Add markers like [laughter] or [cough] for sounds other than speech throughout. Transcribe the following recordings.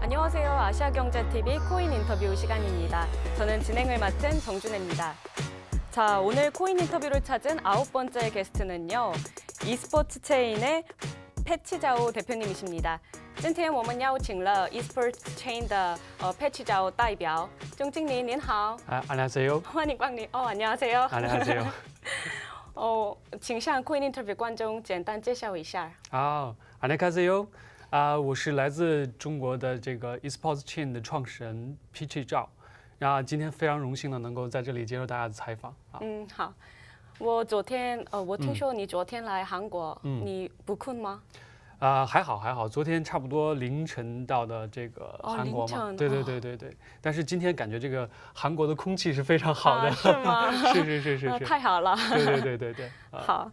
안녕하세요. 아시아경제TV 코인 인터뷰 시간입니다. 저는 진행을 맡은 정준혜입니다. 자, 오늘 코인 인터뷰를 찾은 아홉 번째 게스트는요. e스포츠 체인의 패치자오 대표님이십니다. 今天我们邀请了 eSports Chain 的呃 패치 자오 代表钟经理您好， 아, 안녕하세요. 欢[laughs] 迎光临。哦，안녕하세요。 안녕하세요. [laughs] 哦，请向 Coin Interview 观众简单介绍一下。 아, 안녕하세요. 啊，我是来自中国的这个 eSports Chain 的创始人 Peachy 赵，然后今天非常荣幸的能够在这里接受大家的采访啊。嗯，好。我昨天呃，我听说你昨天来韩国，嗯你不困吗？ 啊，还好还好，昨天差不多凌晨到的这个哦韩国嘛，对对哦对对对。但是今天感觉这个韩国的空气是非常好的，啊是吗 [laughs] 是是是是太好了。对对对对对。[laughs] 啊好，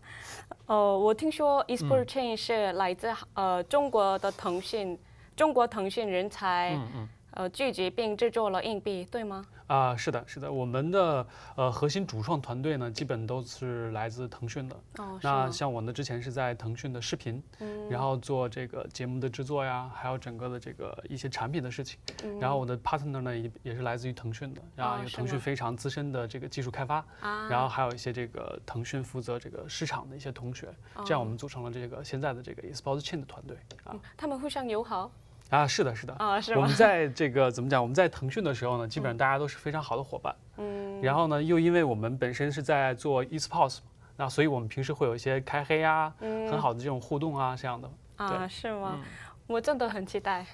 呃，我听说嗯 eSport Chain 是来自呃中国的腾讯，中国腾讯人才嗯嗯。呃聚集并制作了硬币，对吗？啊，是的，是的，我们的呃核心主创团队呢，基本都是来自腾讯的。哦，是那？像我呢，之前是在腾讯的视频，嗯然后做这个节目的制作呀，还有整个的这个一些产品的事情。嗯然后我的 partner 呢也也是来自于腾讯的，然后有腾讯非常资深的这个技术开发，啊，然后还有一些这个腾讯负责这个市场的一些同学，这样我们组成了这个现在的这个 eSports Chain 的团队啊嗯他们互相友好啊，是的，是的。啊，是吗我们？在这个怎么讲？我们在腾讯的时候呢，基本上大家都是非常好的伙伴。嗯，然后呢，又因为我们本身是在做 eSports，嘛那所以我们平时会有一些开黑啊，嗯很好的这种互动啊，这样的。啊，是吗？嗯我真的很期待。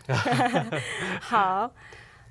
[laughs] 好，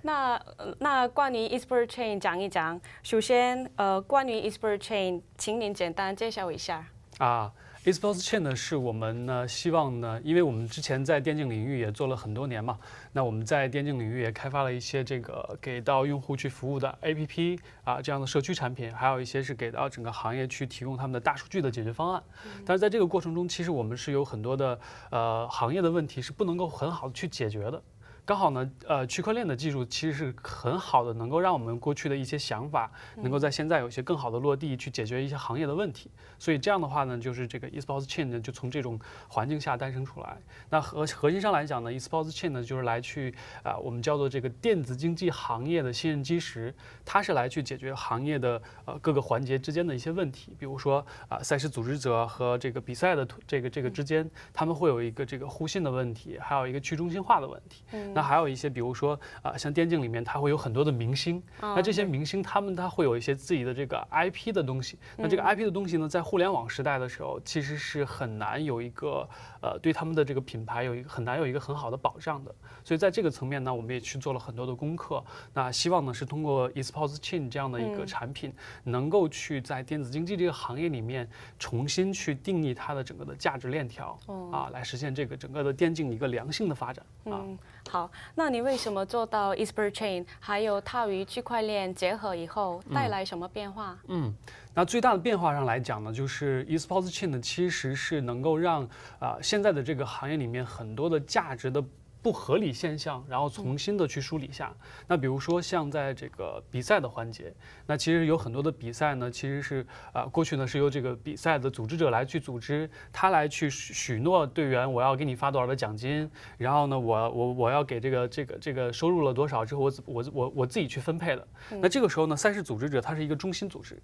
那呃那关于 eSport Chain 讲一讲。首先，呃，关于 eSport Chain，请您简单介绍一下。啊，eSports Chain 呢是我们呢希望呢，因为我们之前在电竞领域也做了很多年嘛，那我们在电竞领域也开发了一些这个给到用户去服务的 APP 啊这样的社区产品，还有一些是给到整个行业去提供他们的大数据的解决方案。但是在这个过程中，其实我们是有很多的呃行业的问题是不能够很好的去解决的。刚好呢，呃，区块链的技术其实是很好的，能够让我们过去的一些想法，能够在现在有一些更好的落地，去解决一些行业的问题。所以这样的话呢，就是这个 eSports Chain 呢，就从这种环境下诞生出来。那核核心上来讲呢，eSports Chain 呢，就是来去啊、我们叫做这个电子竞技行业的信任基石，它是来去解决行业的呃各个环节之间的一些问题，比如说啊、赛事组织者和这个比赛的这个这个之间，他们会有一个这个互信的问题，还有一个去中心化的问题。嗯那还有一些，比如说啊、像电竞里面，它会有很多的明星，那这些明星他们他会有一些自己的这个 IP 的东西。那这个 IP 的东西呢，在互联网时代的时候，其实是很难有一个呃对他们的这个品牌有一个很难有一个很好的保障的。所以在这个层面呢，我们也去做了很多的功课。那希望呢是通过 eSports Chain 这样的一个嗯产品，能够去在电子竞技这个行业里面重新去定义它的整个的价值链条哦啊，来实现这个整个的电竞一个良性的发展啊。嗯，好，那你为什么做到 eSport Chain，还有它与区块链结合以后带来什么变化？嗯，那最大的变化上来讲呢，就是 eSports Chain 呢，其实是能够让啊、现在的这个行业里面很多的价值的。不合理现象，然后重新的去梳理一下。那比如说像在这个比赛的环节，那其实有很多的比赛呢，其实是啊、过去呢是由这个比赛的组织者来去组织，他来去许诺队员我要给你发多少的奖金，然后呢我我我要给这个这个这个收入了多少之后我我我我自己去分配的。那这个时候呢，赛事组织者他是一个中心组织。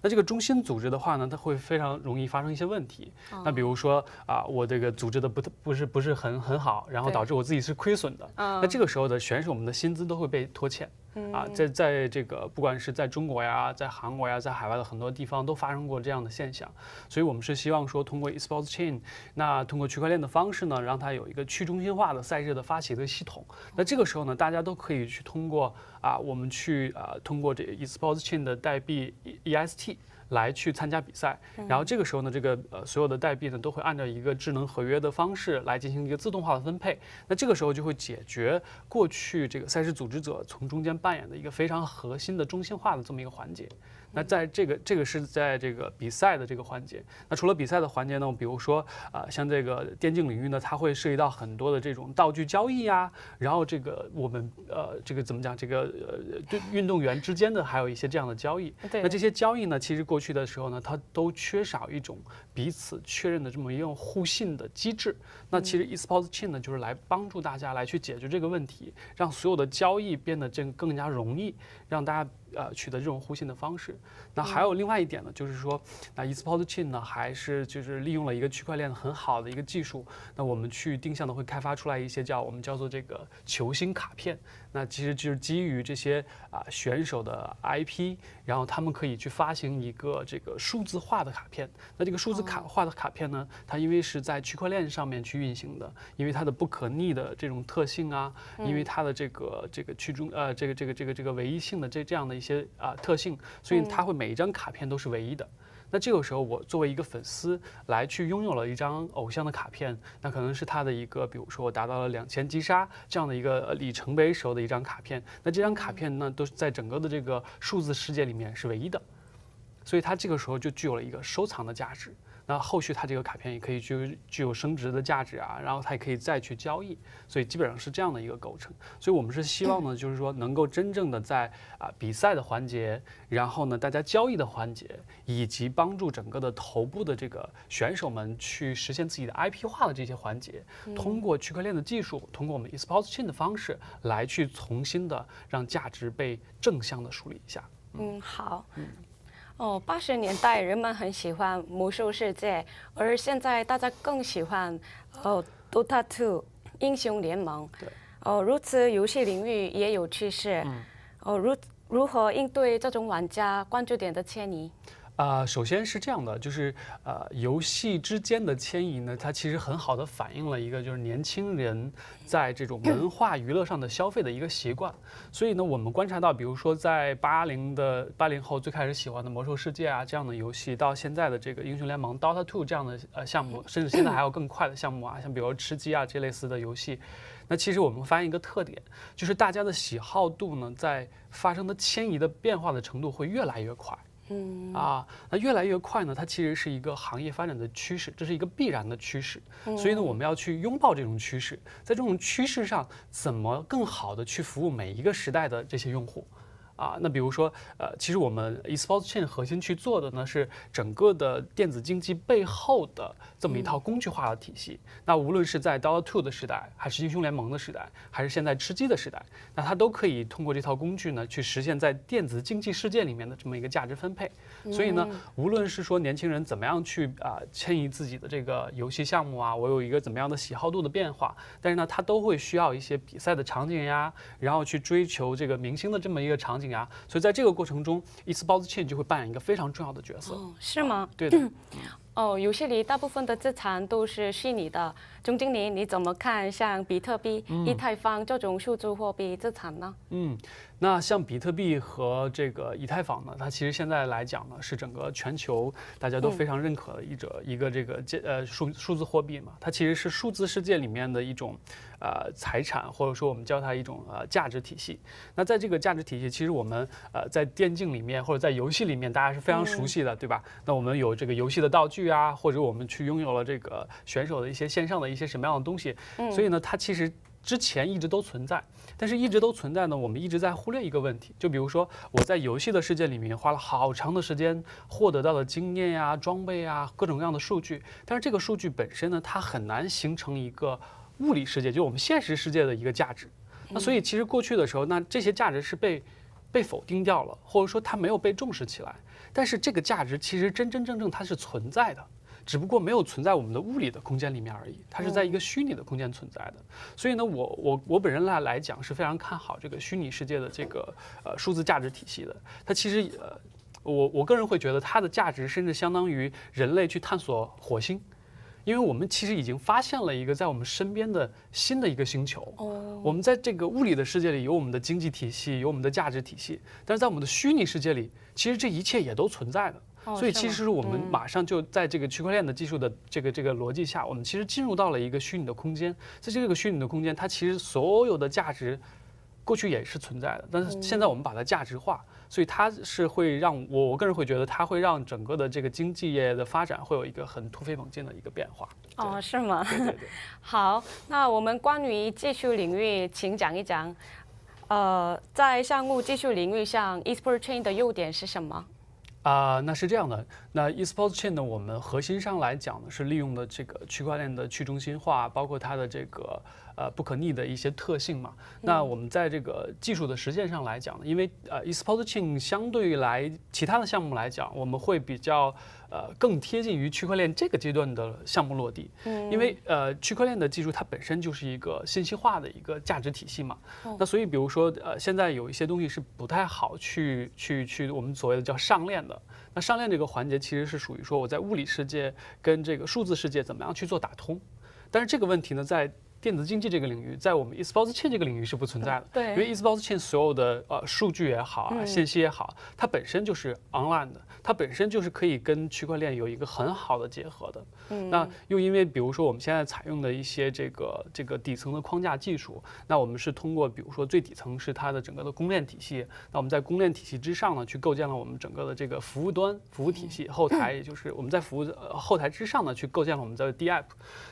那这个中心组织的话呢，它会非常容易发生一些问题。那比如说啊，我这个组织的不不是不是很很好，然后导致我自己是亏损的。嗯那这个时候的选手们的薪资都会被拖欠。啊，在在这个不管是在中国呀，在韩国呀，在海外的很多地方都发生过这样的现象，所以我们是希望说通过 eSports Chain，那通过区块链的方式呢，让它有一个去中心化的赛事的发起的系统。那这个时候呢，大家都可以去通过啊，我们去啊，通过这 eSports Chain 的代币 EST。来去参加比赛，然后这个时候呢，这个呃所有的代币呢都会按照一个智能合约的方式来进行一个自动化的分配。那这个时候就会解决过去这个赛事组织者从中间扮演的一个非常核心的中心化的这么一个环节。那在这个这个是在这个比赛的这个环节。那除了比赛的环节呢，比如说啊、像这个电竞领域呢，它会涉及到很多的这种道具交易呀、然后这个我们呃这个怎么讲，这个呃对运动员之间的还有一些这样的交易。对那这些交易呢，其实过去的时候呢，它都缺少一种彼此确认的这么一种互信的机制。那其实 esports chain 呢，就是来帮助大家来去解决这个问题，让所有的交易变得这个更加容易，让大家呃取得这种互信的方式。那还有另外一点呢，就是说，那 esports chain 呢，还是就是利用了一个区块链很好的一个技术。那我们去定向的会开发出来一些叫我们叫做这个球星卡片。那其实就是基于这些啊、选手的 IP，然后他们可以去发行一个这个数字化的卡片。那这个数字卡化的卡片呢，它因为是在区块链上面去运行的，因为它的不可逆的这种特性啊，因为它的这个这个去中呃这个这个这个这个唯一性的这这样的一些啊、特性，所以它会每一张卡片都是唯一的。那这个时候，我作为一个粉丝来去拥有了一张偶像的卡片，那可能是他的一个，比如说我达到了两千击杀这样的一个呃里程碑时候的一张卡片。那这张卡片呢，都是在整个的这个数字世界里面是唯一的，所以它这个时候就具有了一个收藏的价值。那后续它这个卡片也可以具具有升值的价值啊，然后它也可以再去交易，所以基本上是这样的一个构成。所以我们是希望呢，就是说能够真正的在啊比赛的环节，然后呢大家交易的环节，以及帮助整个的头部的这个选手们去实现自己的 IP 化的这些环节，通过区块链的技术，通过我们 esports chain 的方式来去重新的让价值被正向的梳理一下。嗯，好。哦，八十年代人们很喜欢魔兽世界，而现在大家更喜欢哦 Dota 2英雄联盟。对。哦，如此游戏领域也有趋势。嗯。哦，如如何应对这种玩家关注点的迁移？啊、首先是这样的，就是呃，游戏之间的迁移呢，它其实很好的反映了一个就是年轻人在这种文化娱乐上的消费的一个习惯。所以呢，我们观察到，比如说在八零的八零后最开始喜欢的《魔兽世界》啊这样的游戏，到现在的这个《英雄联盟》Dota Two 这样的呃项目，甚至现在还有更快的项目啊，像比如吃鸡啊这类似的游戏。那其实我们发现一个特点，就是大家的喜好度呢，在发生的迁移的变化的程度会越来越快。嗯啊，那越来越快呢，它其实是一个行业发展的趋势，这是一个必然的趋势。所以呢，我们要去拥抱这种趋势，在这种趋势上，怎么更好的去服务每一个时代的这些用户？啊，那比如说，呃，其实我们 esports chain 核心去做的呢是整个的电子竞技背后的这么一套工具化的体系。那无论是在 Dota 2的时代，还是英雄联盟的时代，还是现在吃鸡的时代，那它都可以通过这套工具呢，去实现在电子竞技世界里面的这么一个价值分配。所以呢，无论是说年轻人怎么样去啊、迁移自己的这个游戏项目啊，我有一个怎么样的喜好度的变化，但是呢，它都会需要一些比赛的场景呀，然后去追求这个明星的这么一个场景呀。所以在这个过程中，esports chain 就会扮演一个非常重要的角色。哦，是吗？对的。[clears throat] 哦，游戏里大部分的资产都是虚拟的。钟经理，你怎么看像比特币、以太坊这种数字货币资产呢？嗯，那像比特币和这个以太坊呢，它其实现在来讲呢，是整个全球大家都非常认可的一者、一个这个建呃数数字货币嘛，它其实是数字世界里面的一种呃财产，或者说我们叫它一种呃价值体系。那在这个价值体系，其实我们呃在电竞里面或者在游戏里面，大家是非常熟悉的，对吧？那我们有这个游戏的道具啊，或者我们去拥有了这个选手的一些线上的一些什么样的东西，所以呢，它其实之前一直都存在，但是一直都存在呢，我们一直在忽略一个问题，就比如说我在游戏的世界里面花了好长的时间获得到的经验呀、装备啊、各种各样的数据，但是这个数据本身呢，它很难形成一个物理世界，就我们现实世界的一个价值。那所以其实过去的时候，那这些价值是被被否定掉了，或者说它没有被重视起来。但是这个价值其实真真正正它是存在的。只不过没有存在我们的物理的空间里面而已，它是在一个虚拟的空间存在的。所以呢，我我我本人来来讲是非常看好这个虚拟世界的这个呃数字价值体系的。它其实呃，我我个人会觉得它的价值甚至相当于人类去探索火星，因为我们其实已经发现了一个在我们身边的新的一个星球。哦，我们在这个物理的世界里有我们的经济体系，有我们的价值体系，但是在我们的虚拟世界里，其实这一切也都存在的。所以其实我们嗯马上就在这个区块链的技术的这个这个逻辑下，我们其实进入到了一个虚拟的空间。在这个虚拟的空间，它其实所有的价值过去也是存在的，但是现在我们把它价值化，所以它是会让我我个人会觉得它会让整个的这个经济业的发展会有一个很突飞猛进的一个变化。哦，是吗？对对对。[laughs] 好，那我们关于技术领域，请讲一讲。呃，在项目技术领域上，eSport Chain 的优点是什么？啊、那是这样的，那 eSports Chain 呢，我们核心上来讲呢，是利用的这个区块链的去中心化，包括它的这个呃不可逆的一些特性嘛。那我们在这个技术的实践上来讲呢，因为呃 eSports Chain 相对于来其他的项目来讲，我们会比较呃更贴近于区块链这个阶段的项目落地，嗯因为呃区块链的技术它本身就是一个信息化的一个价值体系嘛。那所以比如说呃现在有一些东西是不太好去去去我们所谓的叫上链的。那上链这个环节其实是属于说我在物理世界跟这个数字世界怎么样去做打通，但是这个问题呢，在电子竞技这个领域，在我们 eSports Chain 这个领域是不存在的。对因为 eSports Chain 所有的呃数据也好啊，嗯信息也好，它本身就是 online 的，它本身就是可以跟区块链有一个很好的结合的。嗯那又因为比如说我们现在采用的一些这个这个底层的框架技术，那我们是通过比如说最底层是它的整个的公链体系，那我们在公链体系之上呢，去构建了我们整个的这个服务端服务体系，后台也就是我们在服务呃后台之上呢，去构建了我们的 DApp。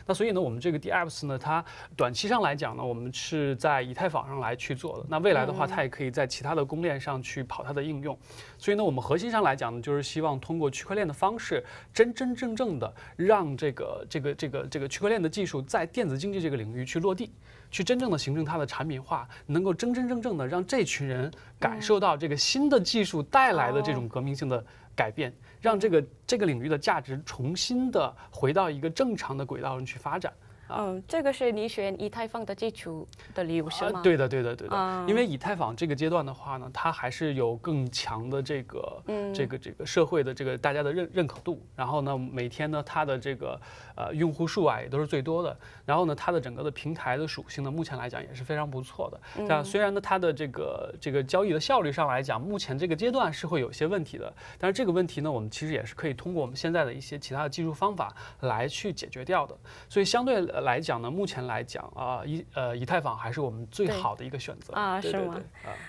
那所以呢，我们这个 DApps 呢，它短期上来讲呢，我们是在以太坊上来去做的。那未来的话，它也可以在其他的公链上去跑它的应用。所以呢，我们核心上来讲呢，就是希望通过区块链的方式，真真正正的让这个这个这个这个区块链的技术在电子竞技这个领域去落地。去真正的形成它的产品化，能够真真正正的让这群人感受到这个新的技术带来的这种革命性的改变，让这个这个领域的价值重新的回到一个正常的轨道上去发展。嗯，这个是你选以太坊的基础的理由是吗？啊，对的，对的，对的。嗯因为以太坊这个阶段的话呢，它还是有更强的这个、这个这个社会的这个大家的认认可度。然后呢，每天呢，它的这个呃用户数啊也都是最多的。然后呢，它的整个的平台的属性呢，目前来讲也是非常不错的。但虽然呢，它的这个这个交易的效率上来讲，目前这个阶段是会有些问题的。但是这个问题呢，我们其实也是可以通过我们现在的一些其他的技术方法来去解决掉的。所以相对来讲呢，目前来讲啊，以呃以太坊还是我们最好的一个选择啊是吗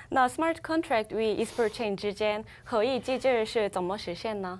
那 smart contract 与 eSport Chain 之间合意机制是怎么实现呢？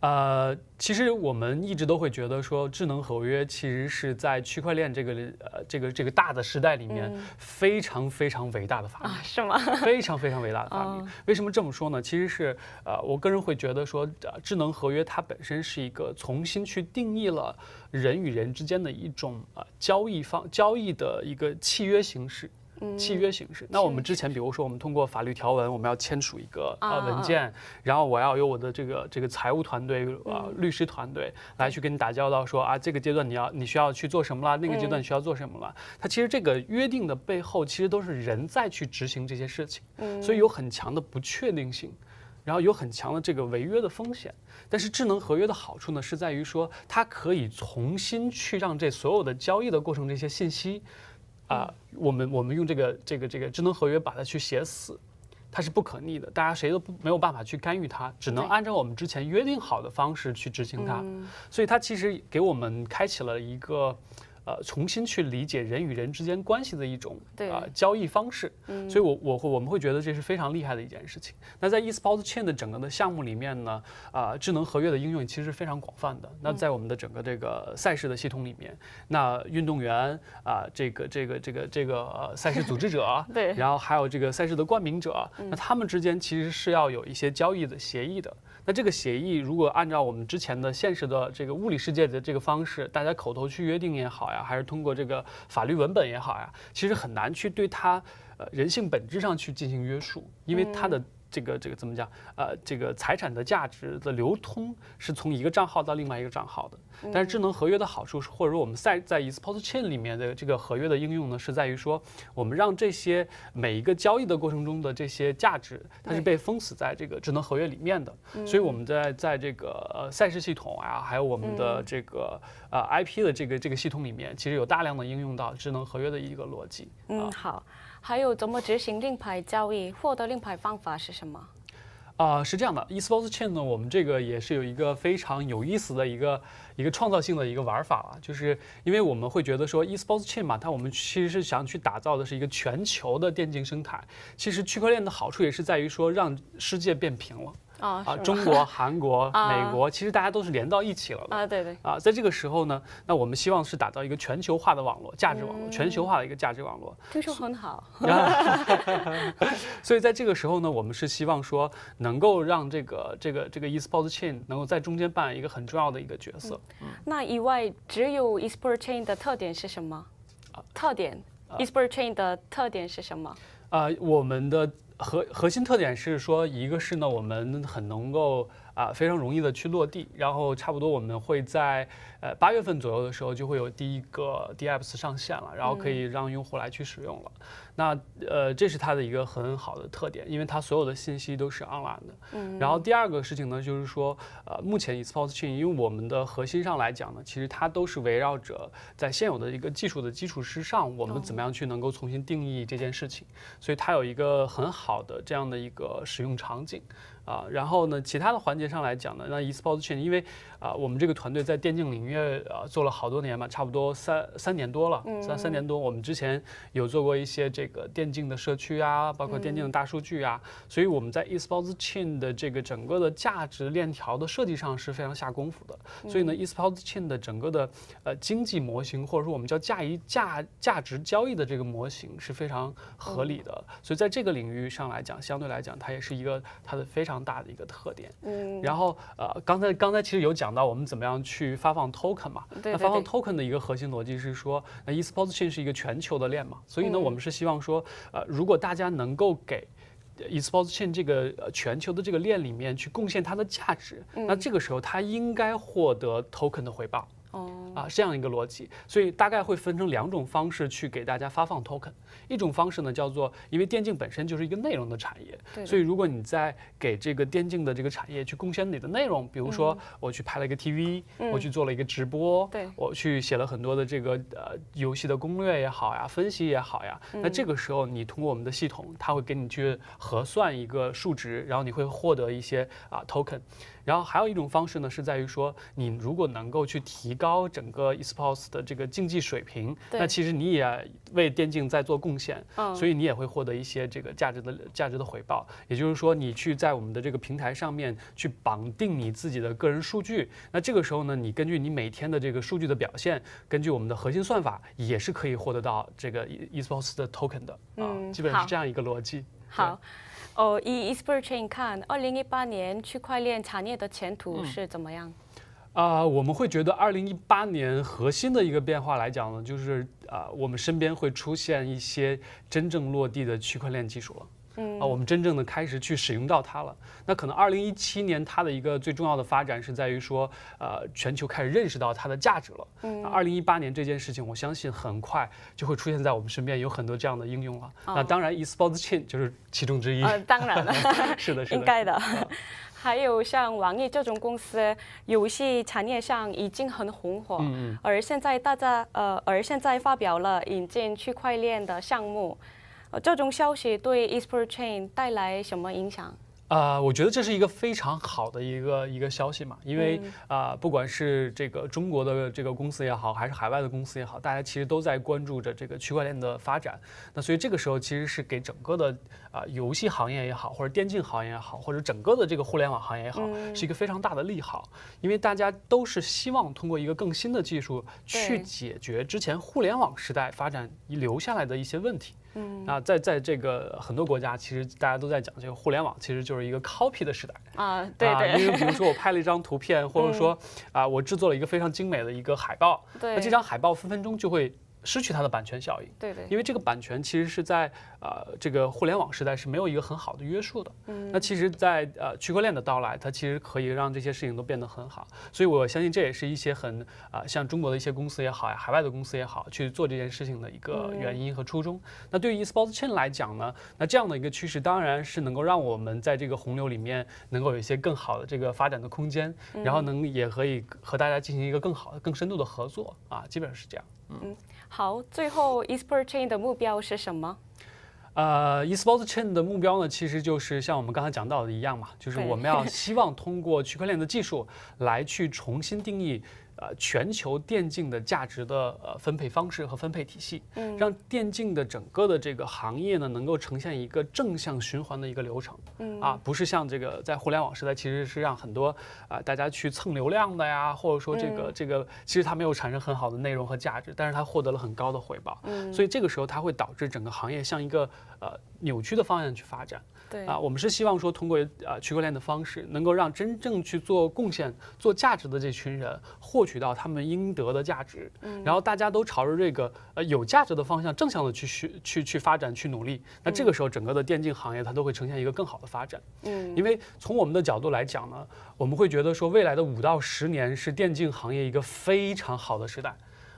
呃，其实我们一直都会觉得说，智能合约其实是在区块链这个呃这个这个大的时代里面非常非常伟大的发明。啊，是吗？[laughs] 非常非常伟大的发明哦。为什么这么说呢？其实是呃，我个人会觉得说，呃，智能合约它本身是一个重新去定义了人与人之间的一种呃交易方交易的一个契约形式。契约形式。那我们之前，比如说，我们通过法律条文，我们要签署一个呃啊文件，然后我要有我的这个这个财务团队呃律师团队来去跟你打交道，说啊这个阶段你要你需要去做什么了，那个阶段你需要做什么了。它其实这个约定的背后，其实都是人在去执行这些事情，所以有很强的不确定性。然后有很强的这个违约的风险，但是智能合约的好处呢，是在于说它可以重新去让这所有的交易的过程这些信息，啊、我们我们用这个这个这个智能合约把它去写死，它是不可逆的，大家谁都不没有办法去干预它，只能按照我们之前约定好的方式去执行它，所以它其实给我们开启了一个。呃，重新去理解人与人之间关系的一种对呃交易方式，所以我我会我们会觉得这是非常厉害的一件事情。那在 eSports Chain 的整个的项目里面呢，啊、智能合约的应用其实是非常广泛的。那在我们的整个这个赛事的系统里面，那运动员啊、这个这个这个这个、呃赛事组织者，[laughs] 对然后还有这个赛事的冠名者，那他们之间其实是要有一些交易的协议的。那这个协议如果按照我们之前的现实的这个物理世界的这个方式，大家口头去约定也好呀，还是通过这个法律文本也好呀，其实很难去对他呃人性本质上去进行约束，因为他的。这个这个怎么讲？呃，这个财产的价值的流通是从一个账号到另外一个账号的。但是智能合约的好处是，或者说我们在在 eSports Chain 里面的这个合约的应用呢，是在于说，我们让这些每一个交易的过程中的这些价值，它是被封死在这个智能合约里面的。所以我们在在这个呃赛事系统啊，还有我们的这个呃 IP 的这个这个系统里面，其实有大量的应用到智能合约的一个逻辑。嗯，好。还有怎么执行令牌交易？获得令牌方法是什么？啊、是这样的，esports chain 呢，我们这个也是有一个非常有意思的一个一个创造性的一个玩法啊，就是因为我们会觉得说 esports chain 嘛，它我们其实是想去打造的是一个全球的电竞生态。其实区块链的好处也是在于说让世界变平了啊啊，中国、[laughs] 韩国、啊美国，其实大家都是连到一起了的。啊，对对，啊，在这个时候呢，那我们希望是打造一个全球化的网络，价值网络，全球化的一个价值网络。听说很好。[laughs] 所以在这个时候呢，我们是希望说能够让这个这个这个 esports chain 能够在中间扮演一个很重要的一个角色。那以外，只有 eSport Chain 的特点是什么？特点，eSport Chain 的特点是什么？啊、我们的核核心特点是说，一个是呢，我们很能够啊、非常容易的去落地，然后差不多我们会在呃八月份左右的时候就会有第一个 DApps 上线了，然后可以让用户来去使用了。那呃，这是它的一个很好的特点，因为它所有的信息都是 online 的。嗯然后第二个事情呢，就是说，呃，目前 esports chain，因为我们的核心上来讲呢，其实它都是围绕着在现有的一个技术的基础之上，我们怎么样去能够重新定义这件事情，所以它有一个很好的这样的一个使用场景。啊，然后呢，其他的环节上来讲呢，那 esports chain，因为啊，我们这个团队在电竞领域啊做了好多年嘛，差不多三三年多了，三三年多。我们之前有做过一些这个电竞的社区啊，包括电竞的大数据啊，所以我们在 esports chain 的这个整个的价值链条的设计上是非常下功夫的。所以呢，esports chain 的整个的呃经济模型，或者说我们叫价一价价值交易的这个模型是非常合理的。所以在这个领域上来讲，相对来讲，它也是一个它的非常大的一个特点。嗯，然后呃，刚才刚才其实有讲到我们怎么样去发放 token 嘛，对对那发放 token 的一个核心逻辑是说，那 esports chain 是一个全球的链嘛，所以呢，嗯。我们是希望说，呃，如果大家能够给 esports chain 这个呃全球的这个链里面去贡献它的价值，那这个时候它应该获得 token 的回报。哦，啊，是这样一个逻辑，所以大概会分成两种方式去给大家发放 token。一种方式呢叫做，因为电竞本身就是一个内容的产业，对所以如果你在给这个电竞的这个产业去贡献你的内容，比如说我去拍了一个 TV，、我去做了一个直播，我去写了很多的这个呃游戏的攻略也好呀，分析也好呀，嗯那这个时候你通过我们的系统，它会给你去核算一个数值，然后你会获得一些啊 token。然后还有一种方式呢，是在于说，你如果能够去提高整个 esports 的这个竞技水平，那其实你也为电竞在做贡献，嗯所以你也会获得一些这个价值的价值的回报。也就是说，你去在我们的这个平台上面去绑定你自己的个人数据，那这个时候呢，你根据你每天的这个数据的表现，根据我们的核心算法，也是可以获得到这个 e- esports 的 token 的啊，嗯基本上是这样一个逻辑。好。哦，以 eSport Chain 看，二零一八年区块链产业的前途是怎么样？啊、我们会觉得，二零一八年核心的一个变化来讲呢，就是啊、我们身边会出现一些真正落地的区块链技术了。嗯啊，我们真正的开始去使用到它了。那可能二零一七年它的一个最重要的发展是在于说，呃，全球开始认识到它的价值了。嗯二零一八年这件事情，我相信很快就会出现在我们身边，有很多这样的应用了。那当然，esports chain 就是其中之一。呃，当然了，[laughs] 是的，是的。应该的。[laughs] 还有像网易这种公司，游戏产业上已经很红火，嗯嗯。而现在大家呃，而现在发表了引进区块链的项目，呃，这种消息对 eSport Chain 带来什么影响？啊，我觉得这是一个非常好的一个一个消息嘛，因为嗯啊、不管是这个中国的这个公司也好，还是海外的公司也好，大家其实都在关注着这个区块链的发展。那所以这个时候其实是给整个的啊、游戏行业也好，或者电竞行业也好，或者整个的这个互联网行业也好，嗯是一个非常大的利好，因为大家都是希望通过一个更新的技术去解决之前互联网时代发展遗留下来的一些问题。嗯啊，在在这个很多国家，其实大家都在讲这个互联网其实就是一个 copy 的时代。啊，对啊，因对嗯为比如说我拍了一张图片，或者说啊，我制作了一个非常精美的一个海报，对，那这张海报分分钟就会失去它的版权效应。对对，因为这个版权其实是在呃这个互联网时代是没有一个很好的约束的。嗯那其实在，呃区块链的到来，它其实可以让这些事情都变得很好。所以我相信这也是一些很啊、像中国的一些公司也好呀，海外的公司也好，去做这件事情的一个嗯原因和初衷。那对于 esports chain 来讲呢，那这样的一个趋势当然是能够让我们在这个洪流里面能够有一些更好的这个发展的空间，然后能也可以和大家进行一个更好的、更深度的合作啊，基本上是这样。好，最后 eSport Chain 的目标是什么？呃，eSports Chain 的目标呢，其实就是像我们刚才讲到的一样嘛，就是我们要希望通过区块链的技术来去重新定义。呃，全球电竞的价值的呃分配方式和分配体系，嗯让电竞的整个的这个行业呢，能够呈现一个正向循环的一个流程。嗯啊，不是像这个在互联网时代，其实是让很多啊、大家去蹭流量的呀，或者说这个、嗯这个，其实它没有产生很好的内容和价值，但是它获得了很高的回报，嗯，所以这个时候它会导致整个行业像一个呃扭曲的方向去发展。对啊，我们是希望说通过呃区块链的方式，能够让真正去做贡献、做价值的这群人获取到他们应得的价值，嗯然后大家都朝着这个呃有价值的方向正向的去去去去发展、去努力，那这个时候整个的电竞行业它都会呈现一个更好的发展。嗯因为从我们的角度来讲呢，我们会觉得说未来的五到十年是电竞行业一个非常好的时代。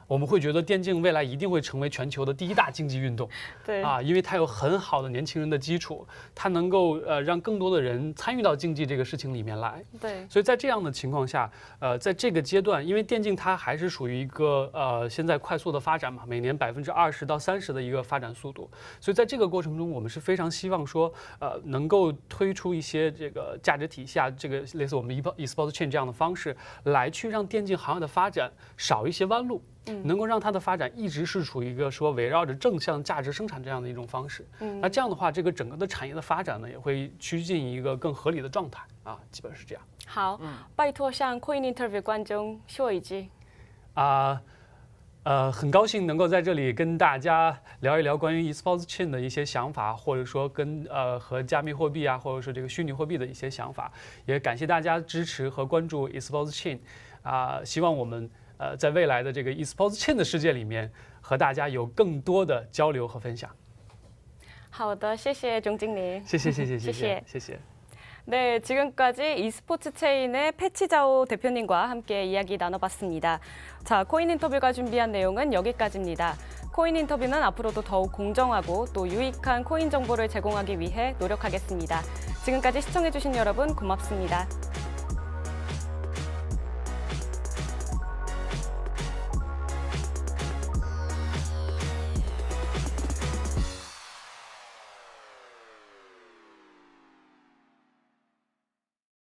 我们会觉得电竞未来一定会成为全球的第一大竞技运动对啊，因为它有很好的年轻人的基础，它能够呃让更多的人参与到竞技这个事情里面来。对所以在这样的情况下，呃，在这个阶段，因为电竞它还是属于一个呃现在快速的发展嘛，每年百分之二十到三十的一个发展速度，所以在这个过程中，我们是非常希望说，呃，能够推出一些这个价值体系啊，这个类似我们 e eSports Chain 这样的方式，来去让电竞行业的发展少一些弯路。能够让它的发展一直是处于一个说围绕着正向价值生产这样的一种方式，嗯那这样的话，这个整个的产业的发展呢，也会趋近一个更合理的状态啊，基本是这样。好，拜托向 Coin Interview 观众说一句。啊，呃，很高兴能够在这里跟大家聊一聊关于 eSports Chain 的一些想法，或者说跟呃和加密货币啊，或者说这个虚拟货币的一些想法。也感谢大家支持和关注 eSports Chain，啊、希望我们呃在未来的这个 eSports Chain 的世界里面，和大家有更多的交流和分享。好的，谢谢钟经理。谢谢谢谢谢谢谢谢谢。 네, 지금까지 e스포츠 체인의 패치자오 대표님과 함께 이야기 나눠봤습니다. 자, 코인 인터뷰가 준비한 내용은 여기까지입니다. 코인 인터뷰는 앞으로도 더욱 공정하고 또 유익한 코인 정보를 제공하기 위해 노력하겠습니다. 지금까지 시청해주신 여러분 고맙습니다.